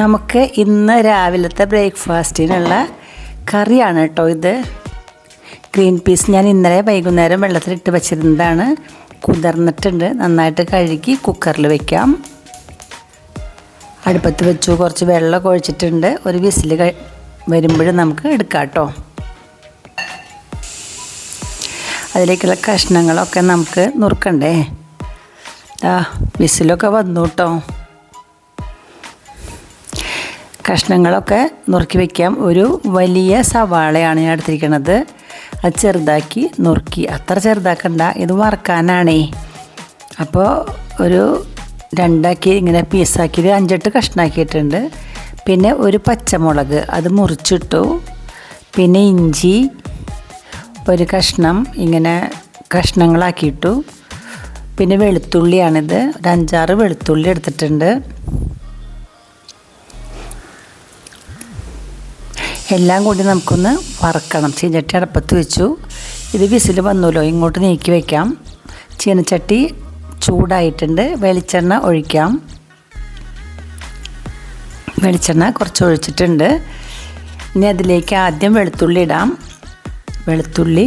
നമുക്ക് ഇന്ന് രാവിലത്തെ ബ്രേക്ക്ഫാസ്റ്റിനുള്ള കറിയാണ് കേട്ടോ ഇത്. ഗ്രീൻ പീസ് ഞാൻ ഇന്നലെ വൈകുന്നേരം വെള്ളത്തിലിട്ട് വെച്ചിരുന്നതാണ്. കുതിർന്നിട്ടുണ്ട്. നന്നായിട്ട് കഴുകി കുക്കറിൽ വെക്കാം. അടുപ്പത്ത് വെച്ചു. കുറച്ച് വെള്ളം ഒഴിച്ചിട്ടുണ്ട്. ഒരു വിസിൽ വരുമ്പോഴും നമുക്ക് എടുക്കാം കേട്ടോ. അതിലേക്കുള്ള കഷ്ണങ്ങളൊക്കെ നമുക്ക് നുറുക്കണ്ടേ? ആ വിസിലൊക്കെ വന്നു കേട്ടോ. കഷ്ണങ്ങളൊക്കെ നുറുക്കി വയ്ക്കാം ഒരു വലിയ സവാളയാണ് ഞാൻ എടുത്തിരിക്കുന്നത്. അത് ചെറുതാക്കി നുറുക്കി. അത്ര ചെറുതാക്കണ്ട. ഇത് വറക്കാനാണേ. അപ്പോൾ ഒരു രണ്ടാക്കി ഇങ്ങനെ പീസാക്കി അഞ്ചെട്ട് കഷ്ണാക്കിയിട്ടുണ്ട്. പിന്നെ ഒരു പച്ചമുളക്. അത് മുറിച്ചിട്ടു. പിന്നെ ഇഞ്ചി. ഒരു കഷ്ണം ഇങ്ങനെ കഷ്ണങ്ങളാക്കിയിട്ടു. പിന്നെ വെളുത്തുള്ളിയാണിത്. ഒരു അഞ്ചാറ് വെളുത്തുള്ളി എടുത്തിട്ടുണ്ട്. എല്ലാം കൂടി നമുക്കൊന്ന് വറക്കണം. ചീനച്ചട്ടി അടപ്പത്ത് വെച്ചു. ഇത് വിസിൽ വന്നല്ലോ ഇങ്ങോട്ട് നീക്കി വയ്ക്കാം ചീനച്ചട്ടി ചൂടായിട്ടുണ്ട്. വെളിച്ചെണ്ണ ഒഴിക്കാം. വെളിച്ചെണ്ണ കുറച്ച് ഒഴിച്ചിട്ടുണ്ട്. ഇനി അതിലേക്ക് ആദ്യം വെളുത്തുള്ളി ഇടാം. വെളുത്തുള്ളി.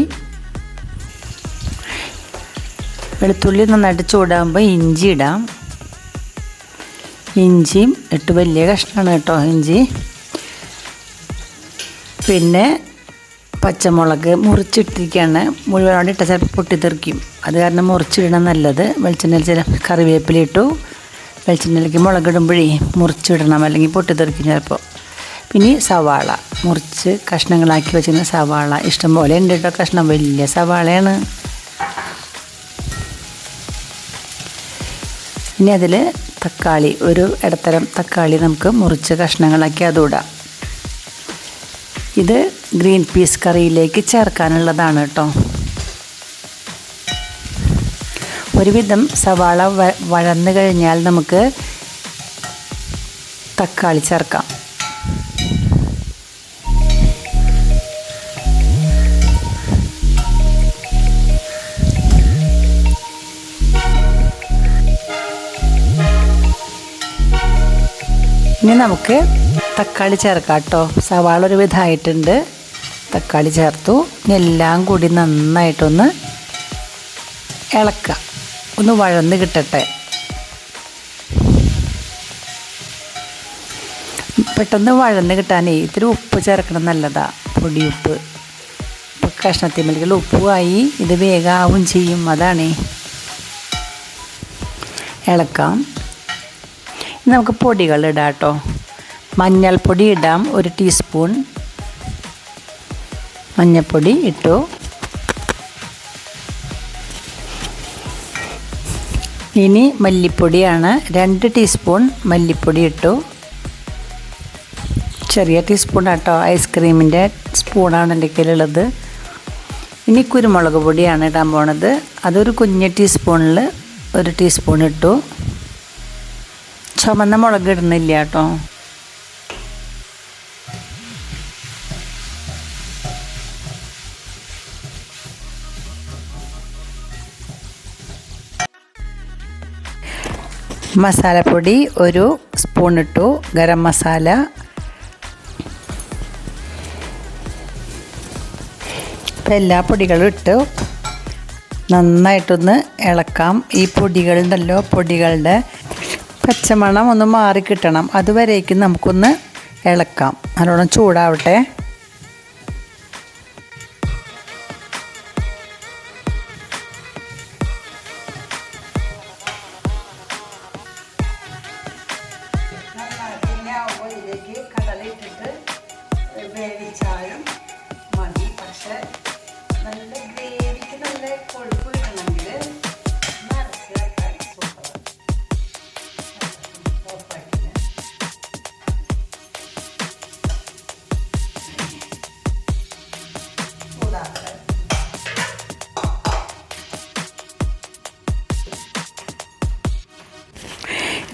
വെളുത്തുള്ളി നന്നായിട്ട് ചൂടാകുമ്പോൾ ഇഞ്ചി ഇടാം. ഇഞ്ചിയും ഇട്ട് വലിയ കഷ്ണമാണ് കേട്ടോ ഇഞ്ചി. പിന്നെ പച്ചമുളക് മുറിച്ചിട്ടിരിക്കുകയാണ്. മുഴുവനോടെ ഇട്ട ചിലപ്പോൾ പൊട്ടിത്തെറിക്കും. അത് കാരണം മുറിച്ചിടണം നല്ലത്. വെളിച്ചെണ്ണയിൽ ചില കറിവേപ്പില ഇട്ടു. വെളിച്ചെണ്ണയിലേക്ക് മുളകിടുമ്പോഴേ മുറിച്ചിടണം അല്ലെങ്കിൽ പൊട്ടിത്തെറിക്കും ചിലപ്പോൾ. പിന്നെ സവാള. മുറിച്ച് കഷ്ണങ്ങളാക്കി വെച്ചിരുന്ന സവാള ഇഷ്ടംപോലെ ഉണ്ട് കേട്ടോ. കഷ്ണം വലിയ സവാളയാണ്. ഇനി അതിൽ തക്കാളി. ഒരു ഇടത്തരം തക്കാളി നമുക്ക് മുറിച്ച് കഷ്ണങ്ങളാക്കി അതും ഇത് ഗ്രീൻ പീസ് കറിയിലേക്ക് ചേർക്കാനുള്ളതാണ് കേട്ടോ. ഒരുവിധം സവാള വ വഴന്നു കഴിഞ്ഞാൽ നമുക്ക് തക്കാളി ചേർക്കാം. ഇനി നമുക്ക് തക്കാളി ചേർക്കാം കേട്ടോ സവാള ഒരു വിധമായിട്ടുണ്ട് തക്കാളി ചേർത്തു. എല്ലാം കൂടി നന്നായിട്ടൊന്ന് ഇളക്കുക ഒന്ന് വഴന്ന് കിട്ടട്ടെ. പെട്ടെന്ന് വഴന്ന് കിട്ടാനേ ഇത്തിരി ഉപ്പ് ചേർക്കണം നല്ലതാ. പൊടിയുപ്പ് ഇപ്പോൾ കഷ്ണത്തിമലികൾ ഉപ്പുമായി ഇത് വേഗമാവും ചെയ്യും. അതാണേ. ഇളക്കാം. നമുക്ക് പൊടികൾ ഇടാം കേട്ടോ മഞ്ഞൾപ്പൊടി ഇടാം. ഒരു ടീസ്പൂൺ മഞ്ഞൾപ്പൊടി ഇട്ടു. ഇനി മല്ലിപ്പൊടിയാണ്. രണ്ട് ടീസ്പൂൺ മല്ലിപ്പൊടി ഇട്ടു. ചെറിയ ടീസ്പൂൺ കേട്ടോ ഐസ്ക്രീമിന്റെ സ്പൂണാണ് എന്റെ കയ്യിലുള്ളത്. ഇനി കുരുമുളക് പൊടിയാണ് ഇടാൻ പോണത്. അതൊരു കുഞ്ഞ് ടീസ്പൂണിൽ ഒരു ടീസ്പൂൺ ഇട്ടു. ചുമന്ന മുളക് ഇടുന്നില്ല കേട്ടോ. മസാലപ്പൊടി ഒരു സ്പൂൺ ഇട്ടു. ഗരം മസാല. ഇപ്പം എല്ലാ പൊടികളും ഇട്ടു. നന്നായിട്ടൊന്ന് ഇളക്കാം. ഈ പൊടികളുണ്ടല്ലോ പൊടികളുടെ പച്ചമണം ഒന്ന് മാറി കിട്ടണം. അതുവരേക്കും നമുക്കൊന്ന് ഇളക്കാം. നല്ലോണം ചൂടാവട്ടെ.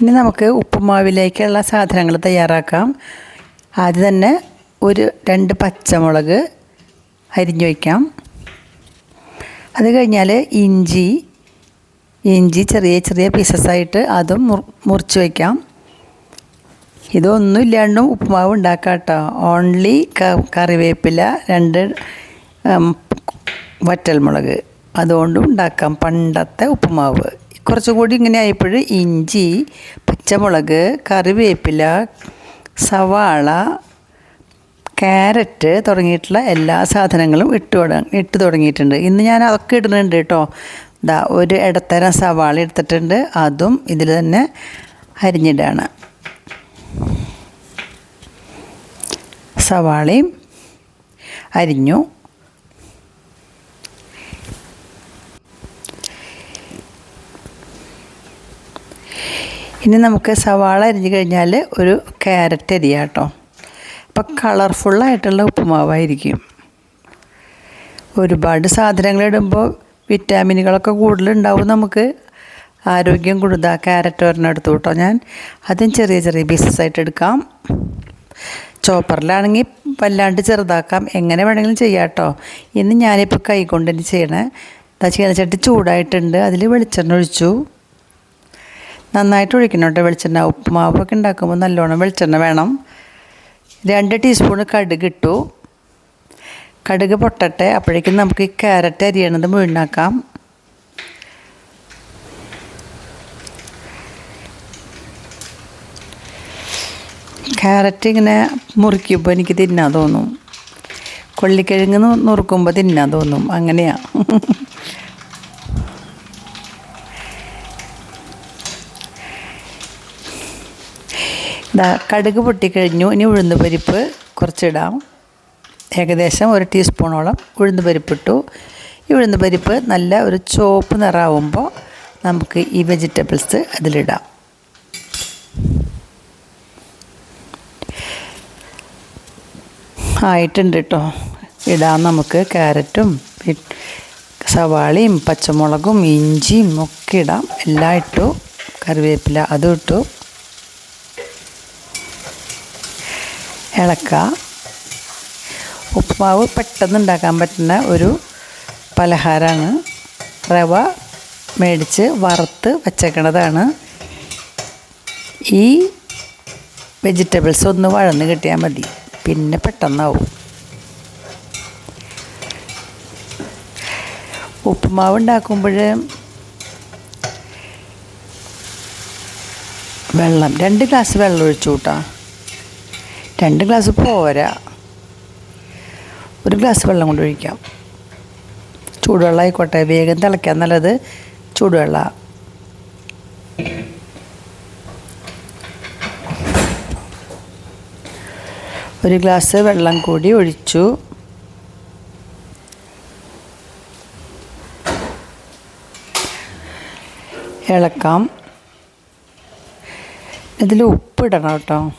ഇനി നമുക്ക് ഉപ്പുമാവിലേക്കുള്ള സാധനങ്ങൾ തയ്യാറാക്കാം. ആദ്യം തന്നെ ഒരു രണ്ട് പച്ചമുളക് അരിഞ്ഞു വയ്ക്കാം. അത് കഴിഞ്ഞാൽ ഇഞ്ചി ഇഞ്ചി ചെറിയ ചെറിയ പീസസ് അതും അതും മുറിച്ച് വയ്ക്കാം. ഇതൊന്നും ഇല്ലാണ്ടും ഉപ്പുമാവ് ഉണ്ടാക്കാം കേട്ടോ. ഓൺലി കറിവേപ്പില രണ്ട് വറ്റൽമുളക്. അതുകൊണ്ടും ഉണ്ടാക്കാം പണ്ടത്തെ ഉപ്പുമാവ്. കുറച്ചും കൂടി ഇങ്ങനെ ആയപ്പോൾ ഇഞ്ചി പച്ചമുളക് കറിവേപ്പില സവാള ക്യാരറ്റ് തുടങ്ങിയിട്ടുള്ള എല്ലാ സാധനങ്ങളും ഇട്ട് ഇട്ട് തുടങ്ങിയിട്ടുണ്ട്. ഇന്ന് ഞാൻ അതൊക്കെ ഇടുന്നുണ്ട് കേട്ടോ. ദാ ഒരു ഇടത്തരം സവാള എടുത്തിട്ടുണ്ട്. അതും ഇതിൽ തന്നെ അരിഞ്ഞിടാണ്. സവാളയും അരിഞ്ഞു. ഇനി നമുക്ക് സവാള അരിഞ്ഞു കഴിഞ്ഞാൽ ഒരു ക്യാരറ്റ് അരിയാം കേട്ടോ അപ്പം കളർഫുള്ളായിട്ടുള്ള ഉപ്പുമാവായിരിക്കും. ഒരുപാട് സാധനങ്ങൾ ഇടുമ്പോൾ വിറ്റാമിനുകളൊക്കെ കൂടുതലുണ്ടാവും നമുക്ക്. ആരോഗ്യം കൂടുതൽ. ക്യാരറ്റ് ഒരെണ്ണം എടുത്തു കേട്ടോ ഞാൻ. അതും ചെറിയ ചെറിയ പീസസ് ആയിട്ട് എടുക്കാം. ചോപ്പറിലാണെങ്കിൽ വല്ലാണ്ട് ചെറുതാക്കാം. എങ്ങനെ വേണമെങ്കിലും ചെയ്യാം കേട്ടോ. ഇന്ന് ഞാനിപ്പോൾ കൈ ചെയ്യണേ. എന്താ ചീനച്ചട്ടി ചൂടായിട്ടുണ്ട്. അതിൽ വെളിച്ചെണ്ണ ഒഴിച്ചു. നന്നായിട്ട് ഒഴിക്കണം കേട്ടോ വെളിച്ചെണ്ണ. ഉപ്പുമാവൊക്കെ ഉണ്ടാക്കുമ്പോൾ നല്ലോണം വെളിച്ചെണ്ണ വേണം. രണ്ട് ടീസ്പൂൺ കടുക് ഇട്ടു. കടുക് പൊട്ടട്ടെ. അപ്പോഴേക്കും നമുക്ക് ഈ ക്യാരറ്റ് അരിയണത് മുഴുവനാക്കാം. ക്യാരറ്റ് ഇങ്ങനെ മുറിക്കുമ്പോൾ എനിക്ക് തിന്നാൻ തോന്നും. കൊള്ളിക്കിഴങ്ങ് നുറുക്കുമ്പോൾ തിന്നാൻ തോന്നും. അങ്ങനെയാ. ദാ കടുക് പൊട്ടിക്കഴിഞ്ഞു ഇനി ഉഴുന്ന് പരിപ്പ് കുറച്ചിടാം. ഏകദേശം ഒരു ടീസ്പൂണോളം ഉഴുന്ന് പരിപ്പിട്ടു. ഈ ഉഴുന്ന് പരിപ്പ് നല്ല ഒരു ചുവപ്പ് നിറാവുമ്പോൾ നമുക്ക് ഈ വെജിറ്റബിൾസ് അതിലിടാം. ആയിട്ടുണ്ട് കേട്ടോ ഇടാം നമുക്ക് ക്യാരറ്റും സവാളയും പച്ചമുളകും ഇഞ്ചിയും ഒക്കെ ഇടാം. എല്ലാം ഇട്ടു. കറിവേപ്പില അതും ഇട്ടു. ഇളക്കുക ഉപ്പുമാവ് പെട്ടെന്ന് ഉണ്ടാക്കാൻ പറ്റുന്ന ഒരു പലഹാരമാണ്. റവ മേടിച്ച് വറുത്ത് വച്ചേക്കണതാണ്. ഈ വെജിറ്റബിൾസ് ഒന്ന് വഴന്ന് കിട്ടിയാൽ മതി. പിന്നെ പെട്ടെന്നാവും. ഉപ്പുമാവ് ഉണ്ടാക്കുമ്പോൾ വെള്ളം രണ്ട് ഗ്ലാസ് വെള്ളം ഒഴിച്ചു കൂട്ടാ രണ്ട് ഗ്ലാസ് പോരാ. ഒരു ഗ്ലാസ് വെള്ളം കൊണ്ട് ഒഴിക്കാം. ചൂടുവെള്ളം ആയിക്കോട്ടെ വേഗം തിളയ്ക്കാൻ നല്ലത് ചൂടുവെള്ള. ഒരു ഗ്ലാസ് വെള്ളം കൂടി ഒഴിച്ചു. ഇളക്കാം. ഇതിൽ ഉപ്പിടണം കേട്ടോ.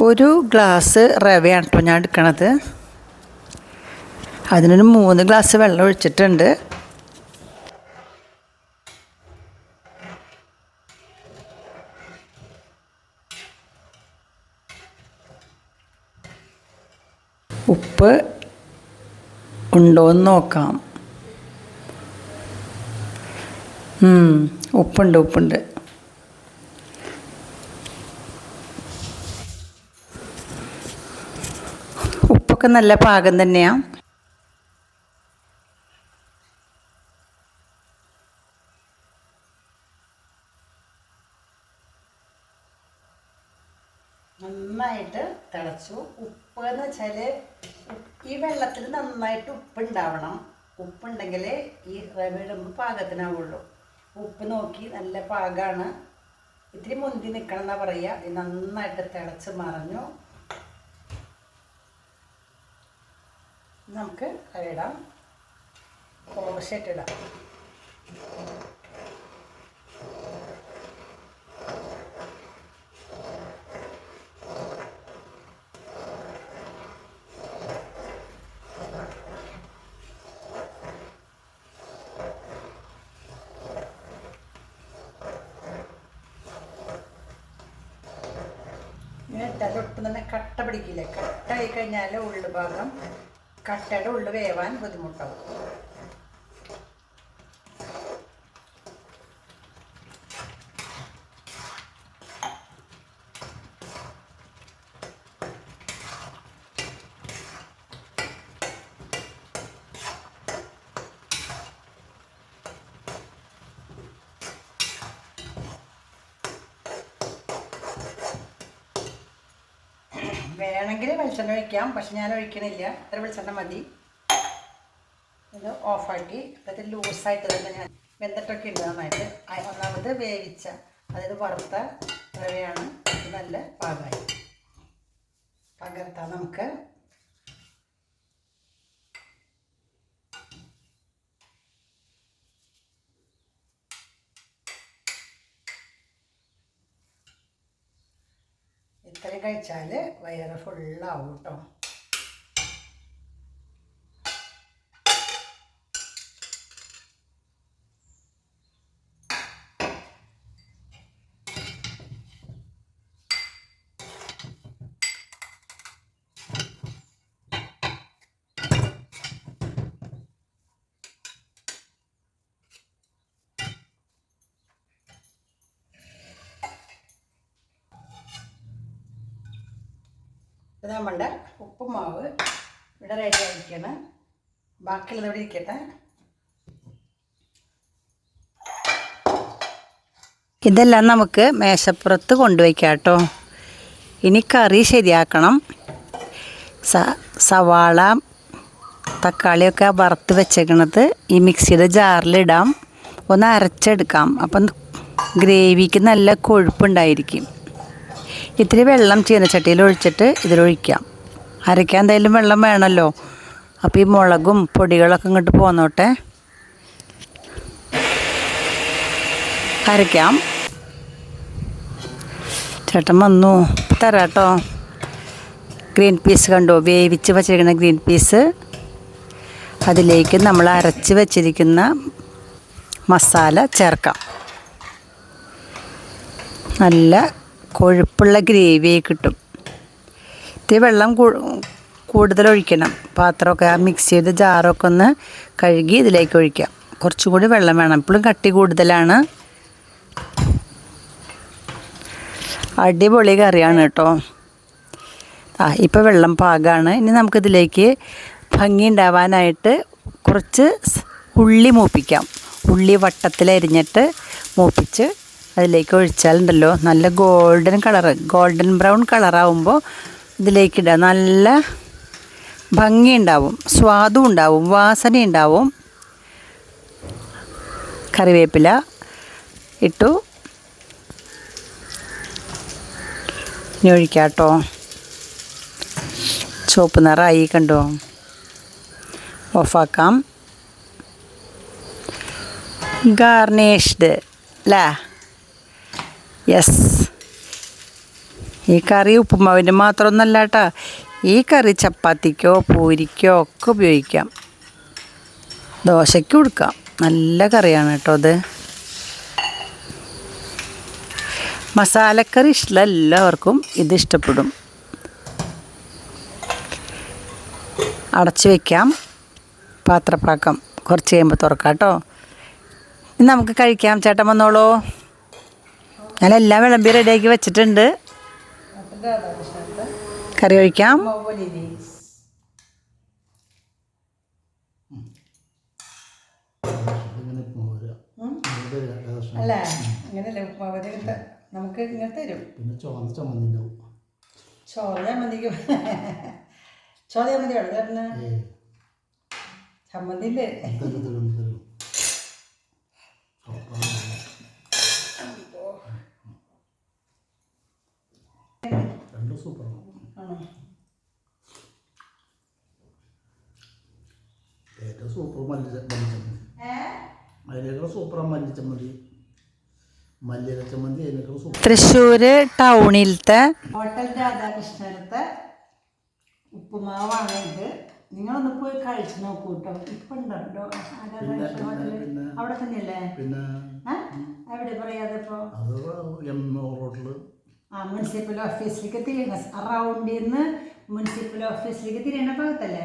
ഒരു ഗ്ലാസ് റവയാണ് കേട്ടോ ഞാൻ എടുക്കണത്. അതിനൊരു മൂന്ന് ഗ്ലാസ് വെള്ളം ഒഴിച്ചിട്ടുണ്ട്. ഉപ്പ് ഉണ്ടോ എന്ന് നോക്കാം ഉപ്പുണ്ട് ഉപ്പുണ്ട്. ഉപ്പൊക്കെ നല്ല പാകം തന്നെയാണ് നന്നായിട്ട് തിളച്ചു. ഉപ്പ് എന്ന് വെച്ചാൽ ഈ വെള്ളത്തിൽ നന്നായിട്ട് ഉപ്പ് ഉണ്ടാവണം ഉപ്പുണ്ടെങ്കിൽ ഈ റവ പാകത്തിനാവുള്ളൂ. ഉപ്പ് നോക്കി നല്ല പാകമാണ് ഇത്തിരി മുന്തി നിൽക്കണം എന്നാ പറയുക നന്നായിട്ട് തിളച്ച് മറഞ്ഞു. നമുക്ക് ഇടാം. കുറച്ചായിട്ട് ഇടാം. ഇങ്ങനെ ഇട്ടാൽ ഒട്ടും തന്നെ കട്ട പിടിക്കില്ല? കട്ട ആയി കഴിഞ്ഞാൽ ഉള്ളു ഭാഗം കട്ടയുടെ ഉള്ളിൽ വേവാൻ ബുദ്ധിമുട്ടാവും. വേണമെങ്കിൽ വെളിച്ചെണ്ണ ഒഴിക്കാം പക്ഷെ ഞാൻ ഒഴിക്കണില്ല. അത്ര വെളിച്ചെണ്ണ മതി. ഇത് ഓഫാക്കി. അതായത് ലൂസായിട്ട് തന്നെ ഞാൻ വെന്തിട്ടൊക്കെ ഉണ്ട് നന്നായിട്ട്. ഒന്നാമത് വേവിച്ച അതായത് വറുത്ത റവയാണ്. നല്ല പാകമായി. പകർത്താം നമുക്ക്. കഴിച്ചാൽ വയറ് ഫുള്ളാവും കേട്ടോ ഇത് നമ്മളുടെ ഉപ്പുമാവ് ഇവിടെ റെഡി ആയിരിക്കണം. ബാക്കിയുള്ളത് ഇവിടെ ഇരിക്കട്ടെ. ഇതെല്ലാം നമുക്ക് മേശപ്പുറത്ത് കൊണ്ടുവയ്ക്കാം കേട്ടോ. ഇനി കറി ശരിയാക്കണം. സ സവാള തക്കാളിയൊക്കെ വറുത്ത് വെച്ചേക്കണത് ഈ മിക്സിയുടെ ജാറിലിടാം ഒന്ന് അരച്ചെടുക്കാം. അപ്പം ഗ്രേവിക്ക് നല്ല കൊഴുപ്പുണ്ടായിരിക്കും ഇത്തിരി വെള്ളം ചീനച്ചട്ടിയിൽ ഒഴിച്ചിട്ട് ഇതിലൊഴിക്കാം. അരയ്ക്കാൻ എന്തായാലും വെള്ളം വേണമല്ലോ. അപ്പോൾ ഈ മുളകും പൊടികളൊക്കെ ഇങ്ങോട്ട് പോന്നോട്ടെ. അരയ്ക്കാം. ചേട്ടൻ വന്നു. തരാം കേട്ടോ ഗ്രീൻ പീസ് കണ്ടോ? വേവിച്ച് വച്ചിരിക്കുന്ന ഗ്രീൻ പീസ്. അതിലേക്ക് നമ്മൾ അരച്ച് വച്ചിരിക്കുന്ന മസാല ചേർക്കാം. നല്ല കൊഴുപ്പുള്ള ഗ്രേവി കിട്ടും. ഇത്തിരി വെള്ളം കൂടുതൽ ഒഴിക്കണം. പാത്രമൊക്കെ ആ മിക്സ് ചെയ്ത് ജാറൊക്കെ ഒന്ന് കഴുകി ഇതിലേക്ക് ഒഴിക്കാം. കുറച്ചും കൂടി വെള്ളം വേണം. ഇപ്പോഴും കട്ടി കൂടുതലാണ്. അടിപൊളി കറിയാണ് കേട്ടോ. ആ ഇപ്പോൾ വെള്ളം പാകമാണ് ഇനി നമുക്കിതിലേക്ക് ഭംഗി ഉണ്ടാവാനായിട്ട് കുറച്ച് ഉള്ളി മൂപ്പിക്കാം. ഉള്ളി വട്ടത്തിലരിഞ്ഞിട്ട് മൂപ്പിച്ച് അതിലേക്ക് ഒഴിച്ചാലുണ്ടല്ലോ. നല്ല ഗോൾഡൻ കളറ് ഗോൾഡൻ ബ്രൗൺ കളറാവുമ്പോൾ ഇതിലേക്കിടുക നല്ല ഭംഗിയുണ്ടാവും. സ്വാദും ഉണ്ടാവും. വാസന ഉണ്ടാവും. കറിവേപ്പില ഇട്ടു. ഇനി ഒഴിക്കാം ചുവപ്പ് നിറമായി കണ്ടോ? ഓഫാക്കാം. ഗാർണിഷ്ഡ് അല്ലേ യെസ് ഈ കറി ഉപ്പുമാവിന്റെ മാത്രമൊന്നല്ല കേട്ടോ. ഈ കറി ചപ്പാത്തിക്കോ പൂരിക്കോ ഒക്കെ ഉപയോഗിക്കാം. ദോശയ്ക്ക് കൊടുക്കാം. നല്ല കറിയാണ് കേട്ടോ അത്. മസാലക്കറി ഇഷ്ടമുള്ള എല്ലാവർക്കും ഇത് ഇഷ്ടപ്പെടും. അടച്ചു വയ്ക്കാം പാത്രപ്പാക്കം കുറച്ച് കഴിയുമ്പോൾ തുറക്കാം കേട്ടോ. ഇനി നമുക്ക് കഴിക്കാം. ചേട്ടൻ വന്നോളൂ. ഞാൻ എല്ലാം വിളമ്പി റെഡിയാക്കി വെച്ചിട്ടുണ്ട്. കറി ഒഴിക്കാം. അല്ല? അങ്ങനെയല്ല ഉപ്പുമാവ് നമുക്ക് ഇങ്ങനെ തരും. പിന്നെ ചമ്മന്തി ഉണ്ടാവും. ചോര ചമ്മന്തിക്ക്. ചോര ചമ്മന്തി വേണം ചേട്ടന്? ഏ ചമ്മന്തി ഇല്ലേ തരും തരും തരും രണ്ടും സൂപ്പറാണ് ആണോ? ഏറ്റവും സൂപ്പർ മല്ലി മല്ലിച്ചമ്മന്തി അതിനേക്കാൾ സൂപ്പറാണ് മല്ലിച്ചമ്മന്തി. മല്ലിയില ചമ്മന്തി അതിനേക്കാൾ സൂപ്പർ. തൃശ്ശൂർ ടൗണിലത്തെ ഹോട്ടൽ രാധാകൃഷ്ണനത്തെ ഉപ്പുമാവാണ് ഇത്. നിങ്ങളൊന്ന് പോയി കഴിച്ചു നോക്കൂ കേട്ടോ ഇപ്പം ഉണ്ടോ? അവിടെ തന്നെയല്ലേ? പിന്നെ? എവിടെ പറയാതെ ഇപ്പോൾ അത് റോട്ടിൽ മുനിസിപ്പൽ ഓഫീസിലേക്ക് തിരിയണ. റൗണ്ടിൽ നിന്ന് മുനിസിപ്പൽ ഓഫീസിലേക്ക് തിരിയണ ഭാഗത്തല്ലേ?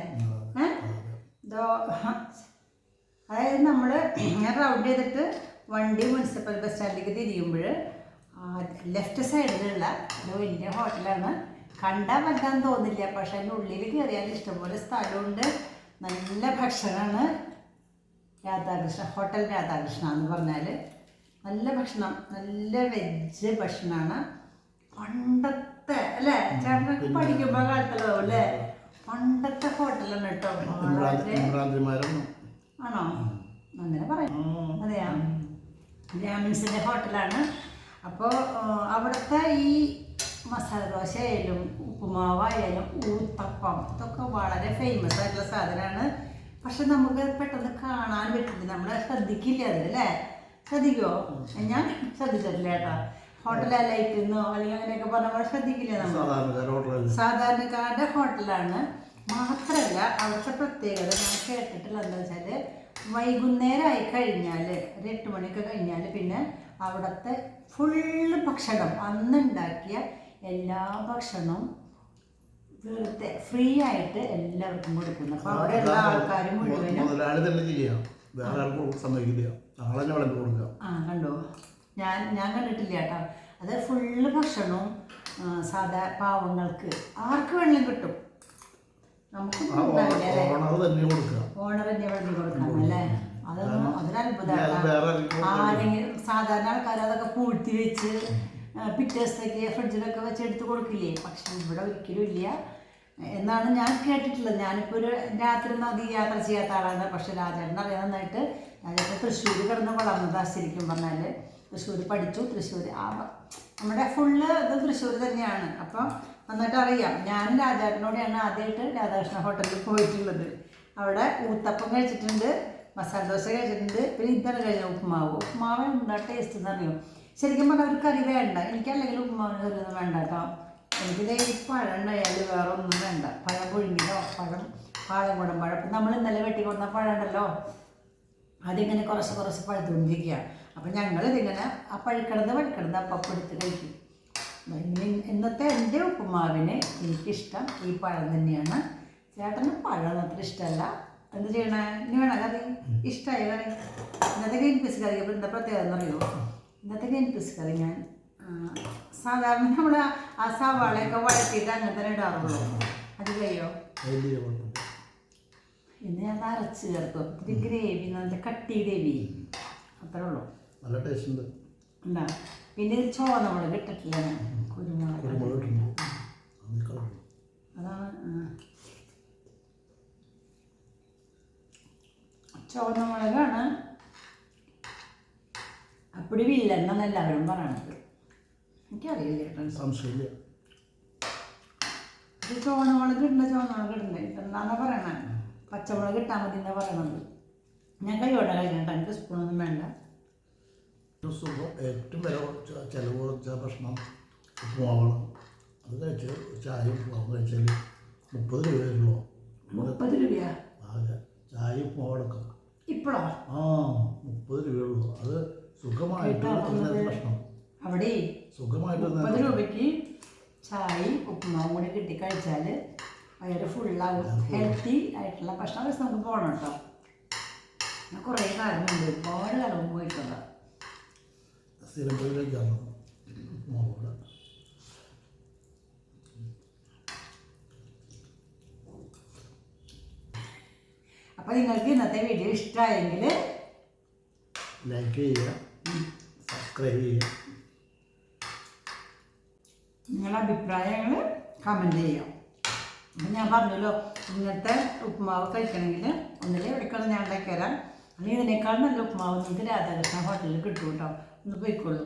അതായത് നമ്മൾ റൗണ്ട് ചെയ്തിട്ട് വണ്ടി മുനിസിപ്പൽ ബസ് സ്റ്റാൻഡിലേക്ക് തിരിയുമ്പോൾ ലെഫ്റ്റ് സൈഡിലുള്ള ഒരു വലിയ ഹോട്ടലാണ് കണ്ടാൽ പറ്റാൻ തോന്നില്ല. പക്ഷെ അതിന്റെ ഉള്ളിൽ കയറിയാൽ ഇഷ്ടംപോലെ സ്ഥലമുണ്ട്. നല്ല ഭക്ഷണമാണ് രാധാകൃഷ്ണ ഹോട്ടൽ രാധാകൃഷ്ണ എന്ന് പറഞ്ഞാൽ നല്ല ഭക്ഷണം. നല്ല വെജ് ഭക്ഷണമാണ് പണ്ടത്തെ അല്ലേ? ചേട്ടനൊക്കെ പഠിക്കുമ്പോ കാലത്തുള്ളതാവും അല്ലേ പണ്ടത്തെ ഹോട്ടലാണ് കേട്ടോ ആണോ? അങ്ങനെ പറയാം. അതെയാ? ബ്രാഹ്മിൻസിന്റെ ഹോട്ടലാണ്. അപ്പോൾ അവിടുത്തെ ഈ മസാല ദോശ ആയാലും ഉപ്പുമാവായാലും ഊത്തപ്പം ഇതൊക്കെ വളരെ ഫേമസ് ആയിട്ടുള്ള സാധനമാണ്. പക്ഷെ നമുക്ക് പെട്ടെന്ന് കാണാൻ പറ്റില്ല നമ്മൾ ശ്രദ്ധിക്കില്ല അത് അല്ലേ? ശ്രദ്ധിക്കുമോ ഞാൻ ശ്രദ്ധിച്ചിട്ടില്ല കേട്ടോ. ലൈറ്റ് അല്ലെങ്കിൽ അങ്ങനെയൊക്കെ പറഞ്ഞ ശ്രദ്ധിക്കില്ല നമ്മൾ ഹോട്ടലല്ല? സാധാരണക്കാരുടെ ഹോട്ടലാണ്. മാത്രമല്ല അവിടുത്തെ പ്രത്യേകത ഞാൻ കേട്ടിട്ടുള്ള എന്താ വെച്ചാൽ വൈകുന്നേരമായി കഴിഞ്ഞാൽ ഒരു എട്ട് മണിയൊക്കെ കഴിഞ്ഞാൽ പിന്നെ അവിടുത്തെ ഫുള്ള് ഭക്ഷണം അന്നുണ്ടാക്കിയ എല്ലാ ഭക്ഷണവും വെറുതെ ഫ്രീ ആയിട്ട് എല്ലാവർക്കും കൊടുക്കുന്നു. അപ്പോൾ എല്ലാ ആൾക്കാരും മുഴുവനും വേറെ ആൾക്കും സമ്മതിക്കില്ല ഞങ്ങൾ തന്നെ വിളമ്പി കൊടുക്കുക. ആ കണ്ടോ? ഞാൻ ഞാൻ കണ്ടിട്ടില്ല കേട്ടോ. അത് ഫുള്ള് ഭക്ഷണവും സാധാ പാവങ്ങൾക്ക്. ആർക്ക് വേണമെങ്കിലും കിട്ടും. നമുക്ക് ഓണർ തന്നെ അതൊന്നും അതൊരത്ഭുതമാണ് ആരെങ്കിലും സാധാരണ ആൾക്കാർ അതൊക്കെ പൂഴ്ത്തി വെച്ച് പിറ്റേഴ്സൊക്കെ പിറ്റേ ദിവസത്തേക്ക് ഫ്രിഡ്ജിലൊക്കെ വെച്ച് എടുത്ത് കൊടുക്കില്ലേ? പക്ഷെ ഇവിടെ ഒരിക്കലും ഇല്ല. എന്നാണ് ഞാൻ കേട്ടിട്ടുള്ളത്. ഞാനിപ്പോൾ ഒരു രാത്രി നദി യാത്ര ചെയ്യാത്ത ആളാണ്. പക്ഷെ രാജേട്ടൻ അറിയാൻ നന്നായിട്ട് രാജേട്ടൻ തൃശ്ശൂർ കിടന്ന് വളർന്നതാ ശരിക്കും പറഞ്ഞാൽ തൃശ്ശൂർ പഠിച്ചു തൃശ്ശൂർ ആ നമ്മുടെ ഫുള്ള് ഇത് തൃശ്ശൂർ തന്നെയാണ്. അപ്പം നന്നായിട്ട് അറിയാം ഞാൻ രാജേട്ടനോടെയാണ് ആദ്യമായിട്ട് രാധാകൃഷ്ണ ഹോട്ടലിൽ പോയിട്ടുള്ളത്. അവിടെ ഊത്തപ്പം കഴിച്ചിട്ടുണ്ട് മസാല ദോശ കഴിച്ചിട്ടുണ്ട് പിന്നെ ഇന്നലെ കഴിഞ്ഞ ഉപ്പുമാവ് ഉപ്പുമാവ് എന്താ ടേസ്റ്റ് എന്നറിയോ ശരിക്കും പറഞ്ഞാൽ ഒരു കറി വേണ്ട. എനിക്കല്ലെങ്കിൽ ഉപ്പുമാവിന് കറിയൊന്നും വേണ്ട കേട്ടോ. എനിക്കിത് ഈ പഴം ഉണ്ടായാൽ വേറെ ഒന്നും വേണ്ട. പഴം പുഴുങ്ങിയോ പഴം പാളംകുടം പഴം. നമ്മൾ ഇന്നലെ വെട്ടിക്കൊടുന്ന പഴം ഉണ്ടല്ലോ അതിങ്ങനെ കുറച്ച് കുറച്ച് പഴുത്തുകൊണ്ടിരിക്കുക അപ്പം ഞങ്ങൾ ഇതിങ്ങനെ ആ പഴുക്കിടന്ന് പഴുക്കിടന്ന് അപ്പം എടുത്ത് കഴിക്കും. ഇനി ഇന്നത്തെ എന്റെ ഉപ്പുമാവിന് എനിക്കിഷ്ടം ഈ പഴം തന്നെയാണ്. ചേട്ടന് പഴം അത്ര ഇഷ്ടമല്ല. എന്ത് ചെയ്യണേ? ഇനി വേണം കറി ഇഷ്ടമായി കറി? ഇന്നത്തെ ഗ്രീൻ പീസ് കറി അപ്പോൾ എന്താ പ്രത്യേകത എന്നറിയോ ഇന്നത്തെ ഗ്രീൻ പീസ് കറി ഞാൻ സാധാരണ നമ്മൾ ആ സവാളയൊക്കെ വഴറ്റിയിട്ട് അങ്ങനെ തന്നെ ഇടാറുള്ളൂ. അത് കഴിയോ? ഇന്ന് ഞാൻ അരച്ച് ചേർക്കും. ഇത്തിരി ഗ്രേവി നല്ല കട്ടി ഗ്രേവി. അത്രേ ഉള്ളൂ. നല്ല ടേസ്റ്റ് ഉണ്ട്? ഉണ്ടാ പിന്നെ ഇത് ചുവന്ന മുളക് ഇട്ടിട്ടില്ല? കുരുമുളക്. അതാണ് ആ. ചുവന്ന മുളകാണ്. അപ്പടി വില്ലെന്നാണ് എല്ലാവരും പറയണത്. എനിക്കറിയില്ല കേട്ടോ സംശയമില്ല. ഇത് ചുവന്ന മുളക് ഇടണ്ട ചുവന്ന മുളക് ഇടണ്ട. എന്താന്നാ പറയണേ? പച്ചമുളക് ഇട്ടാൽ മതി എന്നാ പറയണത്. ഞാൻ കൈയോടെ കഴിക്കണ്ട എനിക്ക് സ്പൂണൊന്നും വേണ്ട. സുഖം ഏറ്റവും വില കുറച്ച ചിലവ് കുറച്ച ഭക്ഷണം ഉപ്പുമാവാണ്. അത് കഴിച്ച് ചായ ഉപ്പുമാവും കഴിച്ചാൽ മുപ്പത് രൂപ രൂപയുള്ളൂ മുപ്പത് രൂപയാ? അതെ ചായ ഉപ്പുമാവടക്കം ഇപ്പോഴോ ആ മുപ്പത് രൂപയുള്ളൂ അത് സുഖമായിട്ട് ഭക്ഷണം. അവിടെ സുഖമായിട്ട് മുപ്പത് രൂപയ്ക്ക് ചായ ഉപ്പുമാവും കൂടി കിട്ടി കഴിച്ചാൽ വയറ് ഫുള്ളാവും ഹെൽത്തി ആയിട്ടുള്ള ഭക്ഷണം കഴിച്ച് നമുക്ക് പോകണം കേട്ടോ. ഞാൻ കുറേ കാലം മുമ്പ് ഒരുപാട് കാലം മുമ്പ് പോയിട്ടുണ്ട് കഴിക്കാറുണ്ട് ഉപ്പുമാവോടെ അപ്പോൾ നിങ്ങൾക്ക് ഇന്നത്തെ വീഡിയോ ഇഷ്ടമായെങ്കിൽ ലൈക്ക് ചെയ്യുക സബ്സ്ക്രൈബ് ചെയ്യുക. നിങ്ങളുടെ അഭിപ്രായങ്ങൾ കമന്റ് ചെയ്യാം അപ്പം ഞാൻ പറഞ്ഞല്ലോ ഇങ്ങനത്തെ ഉപ്പുമാവ് കഴിക്കണമെങ്കിൽ ഒന്നിലേ എവിടേക്കാണ് ഞാൻ ഉണ്ടാക്കി തരാം. അല്ലെങ്കിൽ ഇതിനേക്കാൾ നല്ല ഉപ്പുമാവ് നിങ്ങൾക്ക് രാധാകൃഷ്ണ ഹോട്ടലിൽ കിട്ടും കേട്ടോ. ഒന്ന് പോയിക്കോളൂ